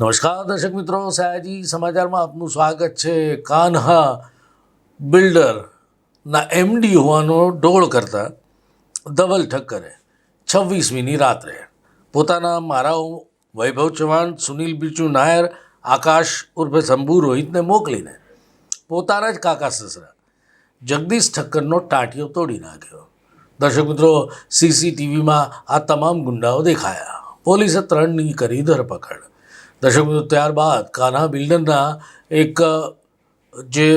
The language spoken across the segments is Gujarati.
નમસ્કાર દર્શક મિત્રો, સયાજી સમાચારમાં આપનું સ્વાગત છે. કાન્હા બિલ્ડરના એમડી હોવાનો ડોળ કરતા ધવલ ઠક્કરે છવ્વીસમીની રાત્રે. પોતાના મારાઓ વૈભવ ચૌહાણ, સુનિલ બિરચુ નાયર, આકાશ ઉર્ફે શંભુ રોહિતને મોકલીને પોતાના જ કાકા સસરા જગદીશ ઠક્કરનો ટાંટિયો તોડી નાખ્યો. દર્શક મિત્રો, સીસીટીવીમાં આ તમામ ગુંડાઓ દેખાયા. પોલીસે ત્રણની કરી ધરપકડ. દર્શક મિત્રો ત્યારબાદ કાન્હા બિલ્ડરના એક જે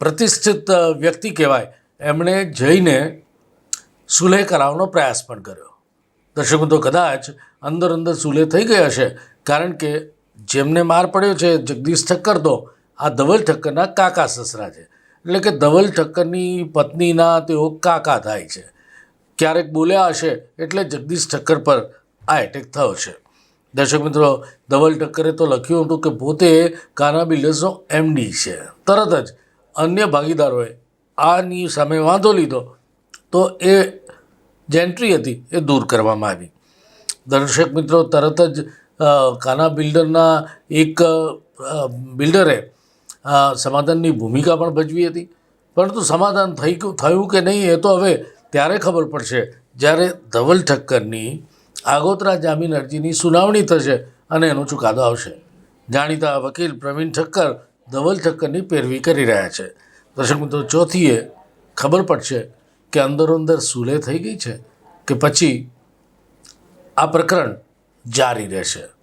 પ્રતિષ્ઠિત વ્યક્તિ કહેવાય, એમણે જઈને સુલેહ કરાવવાનો પ્રયાસ પણ કર્યો. દર્શક મિત્રો કદાચ અંદર અંદર સુલેહ થઈ ગયા હશે, કારણ કે જેમને માર પડ્યો છે જગદીશ ઠક્કર, તો આ ધવલ ઠક્કરના કાકા સસરા છે. એટલે કે ધવલ ઠક્કરની પત્નીના તેઓ કાકા થાય છે. ક્યારેક બોલ્યા હશે એટલે જગદીશ ઠક્કર પર આ એટેક થયો છે. દર્શક મિત્રો, ધવલ ઠક્કરે તો લખ્યું હતું કે પોતે કાના બિલ્ડર્સનો એમડી છે. તરત જ અન્ય ભાગીદારોએ આની સામે વાંધો લીધો તો એ જે એન્ટ્રી હતી એ દૂર કરવામાં આવી. દર્શક મિત્રો, તરત જ કાના બિલ્ડરના એક બિલ્ડરે સમાધાનની ભૂમિકા પણ ભજવી હતી. પરંતુ સમાધાન થઈ થયું કે નહીં એ તો હવે ત્યારે ખબર પડશે જ્યારે ધવલ ઠક્કરની આગોતરા જામીન અરજીની સુનાવણી થશે અને એનો ચુકાદો આવશે. જાણીતા વકીલ પ્રવીણ ઠક્કર ધવલ ઠક્કરની પેરવી કરી રહ્યા છે. દર્શક મિત્રો, ચોથીએ ખબર પડશે કે અંદરો અંદર સુલે થઈ ગઈ છે કે પછી આ પ્રકરણ જારી રહેશે.